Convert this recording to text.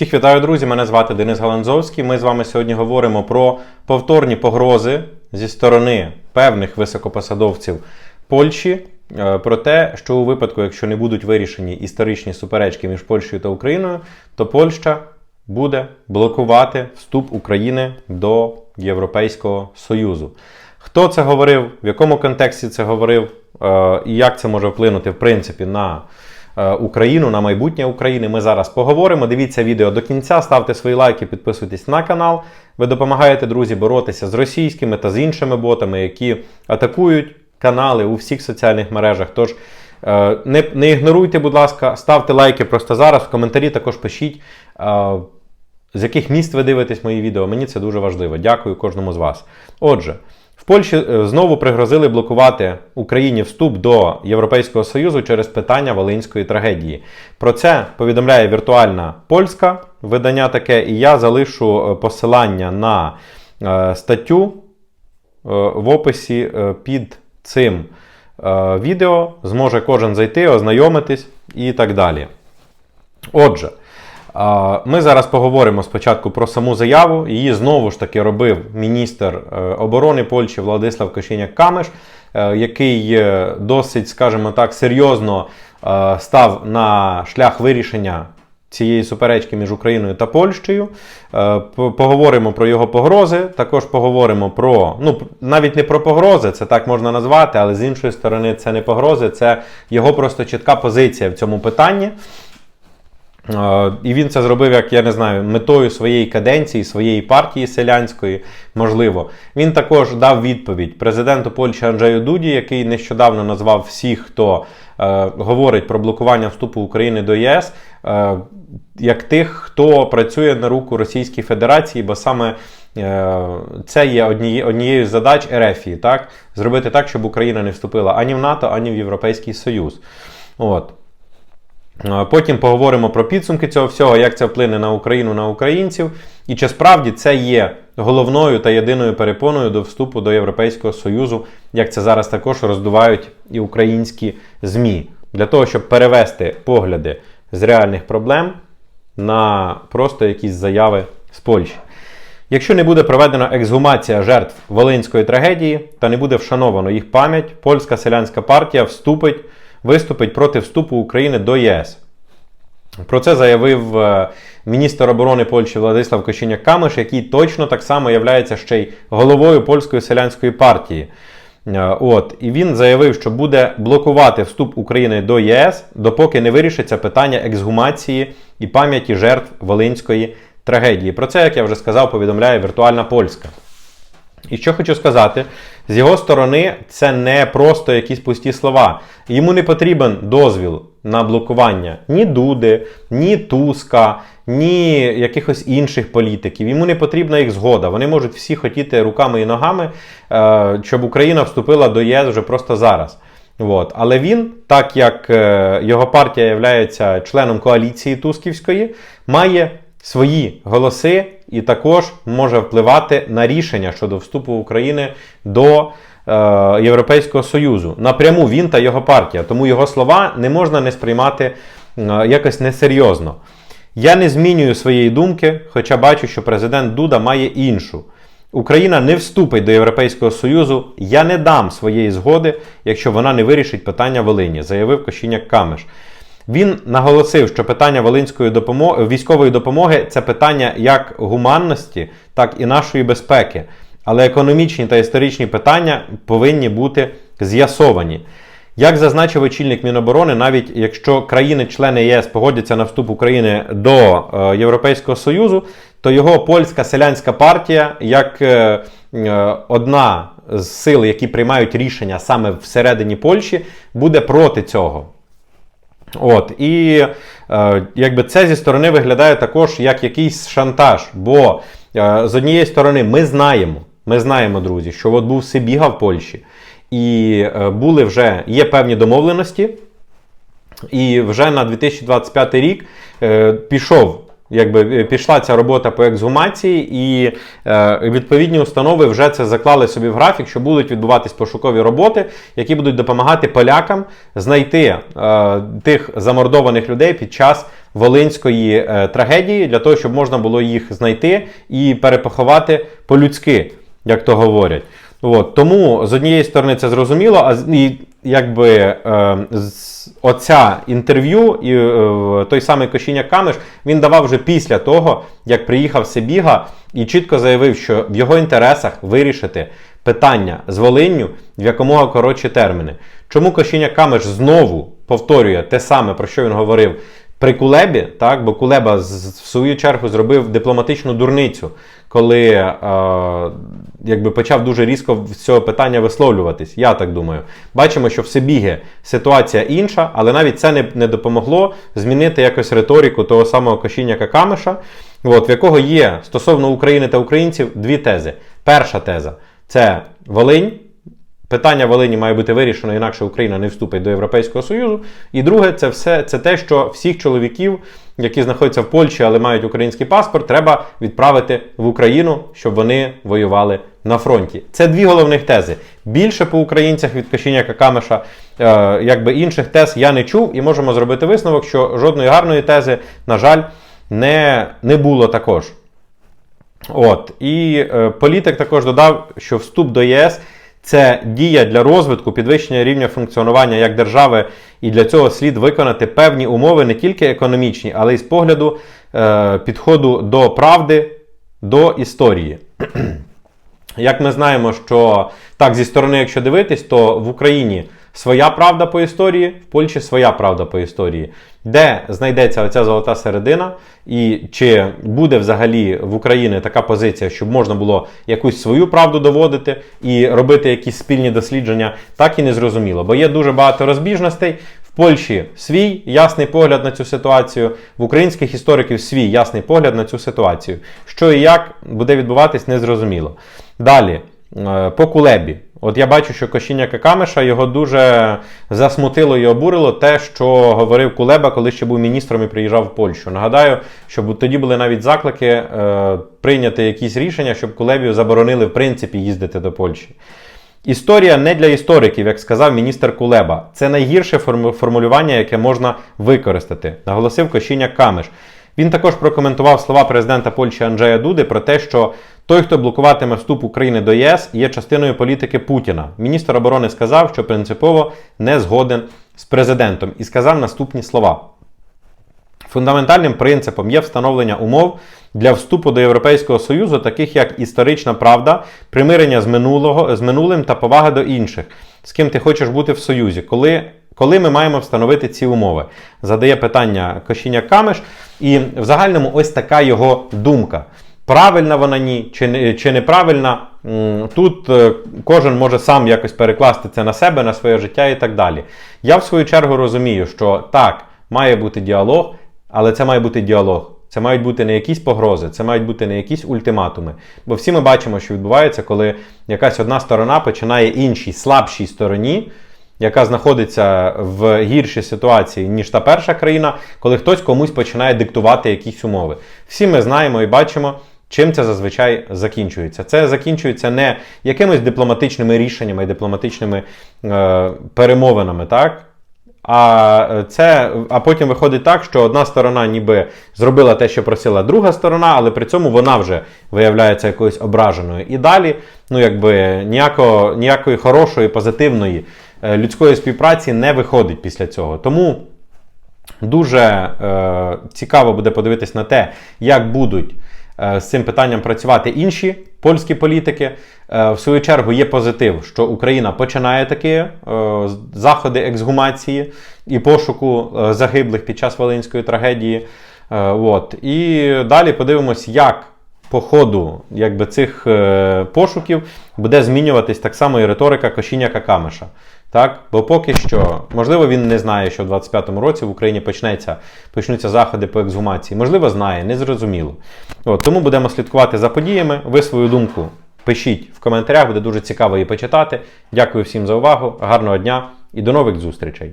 Всіх вітаю, друзі! Мене звати Денис Галанзовський. Ми з вами сьогодні говоримо про повторні погрози зі сторони певних високопосадовців Польщі. е, Про те, що у випадку, якщо не будуть вирішені історичні суперечки між Польщею та Україною, то Польща буде блокувати вступ України до Європейського Союзу. Хто це говорив, в якому контексті це говорив, е, і як це може вплинути в принципі на Україну, на майбутнє України. Ми зараз поговоримо. Дивіться відео до кінця, ставте свої лайки, підписуйтесь на канал. Ви допомагаєте, друзі, боротися з російськими та з іншими ботами, які атакують канали у всіх соціальних мережах. Тож е, не, не ігноруйте, будь ласка, ставте лайки просто зараз. В коментарі також пишіть. е, з яких міст ви дивитесь мої відео? Мені це дуже важливо. Дякую кожному з вас. Отже, в Польщі е, знову пригрозили блокувати Україні вступ до Європейського Союзу через питання Волинської трагедії. Про це повідомляє віртуальна польська видання таке, і я залишу е, посилання на е, статтю в описі під цим відео. Зможе кожен зайти, ознайомитись і так далі. Отже, ми зараз поговоримо спочатку про саму заяву. Її знову ж таки робив міністр е, оборони Польщі Владислав Кошеняк Камеш, е, який е, досить, скажімо так, серйозно став на шлях вирішення. Цієї суперечки між Україною та Польщею. Поговоримо про його погрози. Також поговоримо про, ну навіть не про погрози, це так можна назвати, але з іншої сторони, це не погрози, це його просто чітка позиція в цьому питанні. Е, І він це зробив, як я не знаю, метою своєї каденції, своєї партії селянської, можливо. Він також дав відповідь президенту Польщі Анджею Дуді, який нещодавно назвав всіх, хто е, говорить про блокування вступу України до ЄС, е, як тих, хто працює на руку Російській Федерації, бо саме е, це є одніє- однією з задач РФії, так? Зробити так, щоб Україна не вступила ані в НАТО, ані в Європейський Союз. От. Е, Потім поговоримо про підсумки цього всього, як це вплине на Україну, на українців, і чи справді це є головною та єдиною перепоною до вступу до Європейського Союзу, як це зараз також роздувають і українські ЗМІ, для того, щоб перевести погляди з реальних проблем на просто якісь заяви з Польщі. Якщо не буде проведена ексгумація жертв Волинської трагедії та не буде вшановано їх пам'ять, польська селянська партія вступить, виступить проти вступу України до ЄС. Про це заявив е, міністр оборони Польщі Владислав Кошіняк Камиш, який точно так само є ще й головою польської селянської партії. Е, От, і він заявив, що буде блокувати вступ України до ЄС, допоки не вирішиться питання ексгумації і пам'яті жертв Волинської трагедії. Про це, як я вже сказав, повідомляє віртуальна польська. І що хочу сказати, з його сторони це не просто якісь пусті слова. Йому не потрібен дозвіл на блокування ні Дуди, ні Туска, ні якихось інших політиків. Йому не потрібна їх згода. Вони можуть всі хотіти руками і ногами, е, щоб Україна вступила до ЄС вже просто зараз. От. Але він, так як е, його партія є членом коаліції Тусківської, має свої голоси і також може впливати на рішення щодо вступу України до е, Європейського Союзу. Напряму він та його партія. Тому його слова не можна не сприймати е, якось несерйозно. Я не змінюю своєї думки, хоча бачу, що президент Дуда має іншу. Україна не вступить до Європейського Союзу. Я не дам своєї згоди, якщо вона не вирішить питання Волині, заявив Кошіняк Камеш. Він наголосив, що питання волинської допомоги військової допомоги це питання як гуманності, так і нашої безпеки. Але економічні та історичні питання повинні бути з'ясовані. Як зазначив очільник Міноборони, навіть якщо країни-члени ЄС погодяться на вступ України до е, Європейського Союзу, то його польська селянська партія, як е, е, одна з сил, які приймають рішення саме всередині Польщі, буде проти цього. От, і е, якби це зі сторони виглядає також як якийсь шантаж. Бо е, з однієї сторони ми знаємо, ми знаємо, друзі, що от був Сибіга в Польщі, і е, були вже є певні домовленості, і вже на 2025 рік е, пішов. Якби е, пішла ця робота по ексгумації, і е, відповідні установи вже це заклали собі в графік, що будуть відбуватись пошукові роботи, які будуть допомагати полякам знайти е, тих замордованих людей під час волинської е, трагедії, для того, щоб можна було їх знайти і перепоховати по-людськи, як то говорять. От, тому з однієї сторони це зрозуміло, а і, якби е, з, оця інтерв'ю і е, той самий Кошіня Камеш він давав вже після того, як приїхав Сибіга і чітко заявив, що в його інтересах вирішити питання з Волинню в якомога коротші терміни. Чому Кошіня Камеш знову повторює те саме, про що він говорив при Кулебі, так, бо Кулеба в свою чергу зробив дипломатичну дурницю, коли е, якби почав дуже різко з цього питання висловлюватись. Я так думаю. Бачимо, що в Сибіги ситуація інша, але навіть це не, не допомогло змінити якось риторику того самого Кошіня Какамеша, от, в якого є стосовно України та українців дві тези. Перша теза це Волинь. Питання Волині має бути вирішено, інакше Україна не вступить до Європейського Союзу. І друге, це все це те, що всіх чоловіків, які знаходяться в Польщі, але мають український паспорт, треба відправити в Україну, щоб вони воювали на фронті. Це дві головних тези. Більше по українцях від Кашіняка Камеша, е, якби інших тез я не чув, і можемо зробити висновок, що жодної гарної тези, на жаль, не, не було також. От і е, політик також додав, що вступ до ЄС це дія для розвитку, підвищення рівня функціонування як держави, і для цього слід виконати певні умови не тільки економічні, але й з погляду е, підходу до правди, до історії. Як ми знаємо, що так, зі сторони, якщо дивитись, то в Україні своя правда по історії, в Польщі своя правда по історії. Де знайдеться оця золота середина, і чи буде взагалі в Україні така позиція, щоб можна було якусь свою правду доводити і робити якісь спільні дослідження, так і не зрозуміло. Бо є дуже багато розбіжностей. В Польщі свій ясний погляд на цю ситуацію, в українських істориків свій ясний погляд на цю ситуацію. Що і як буде відбуватись, незрозуміло. Далі, по Кулебі. От я бачу, що Кошіня Какамеша його дуже засмутило і обурило те, що говорив Кулеба, коли ще був міністром і приїжджав в Польщу. Нагадаю, що тоді були навіть заклики е, прийняти якісь рішення, щоб Кулебію заборонили в принципі їздити до Польщі. Історія не для істориків, як сказав міністр Кулеба. Це найгірше формулювання, яке можна використати, наголосив Кошіня Камеш. Він також прокоментував слова президента Польщі Анджея Дуди про те, що той, хто блокуватиме вступ України до ЄС, є частиною політики Путіна. Міністр оборони сказав, що принципово не згоден з президентом, і сказав наступні слова. Фундаментальним принципом є встановлення умов для вступу до Європейського Союзу, таких як історична правда, примирення з, минулого, з минулим та повага до інших, з ким ти хочеш бути в Союзі. Коли, коли ми маємо встановити ці умови? Задає питання Кошіня Камеш, і в загальному ось така його думка. Правильна вона ні, чи, чи неправильна, тут е, кожен може сам якось перекласти це на себе, на своє життя і так далі. Я в свою чергу розумію, що так, має бути діалог, але це має бути діалог. Це мають бути не якісь погрози, це мають бути не якісь ультиматуми. Бо всі ми бачимо, що відбувається, коли якась одна сторона починає іншій слабшій стороні, яка знаходиться в гіршій ситуації, ніж та перша країна, коли хтось комусь починає диктувати якісь умови. Всі ми знаємо і бачимо, чим це зазвичай закінчується. Це закінчується не якимись дипломатичними рішеннями і дипломатичними е, перемовинами, так? А е, це, а потім виходить так, що одна сторона ніби зробила те, що просила друга сторона, але при цьому вона вже виявляється якоюсь ображеною. І далі, ну якби ніякого, ніякої хорошої, позитивної е, людської співпраці не виходить після цього. Тому дуже е, цікаво буде подивитись на те, як будуть з цим питанням працювати інші польські політики. Е, в свою чергу є позитив, що Україна починає такі е, заходи ексгумації і пошуку е, загиблих під час Волинської трагедії. Е, от. І далі подивимось, як по ходу якби, цих е, пошуків буде змінюватись так само і риторика Кошіня Какамеша. Так? Бо поки що, можливо, він не знає, що в 25-му році в Україні почнеться, почнуться заходи по ексгумації. Можливо, знає, незрозуміло. От, тому будемо слідкувати за подіями. Ви свою думку пишіть в коментарях, буде дуже цікаво її почитати. Дякую всім за увагу, гарного дня і до нових зустрічей!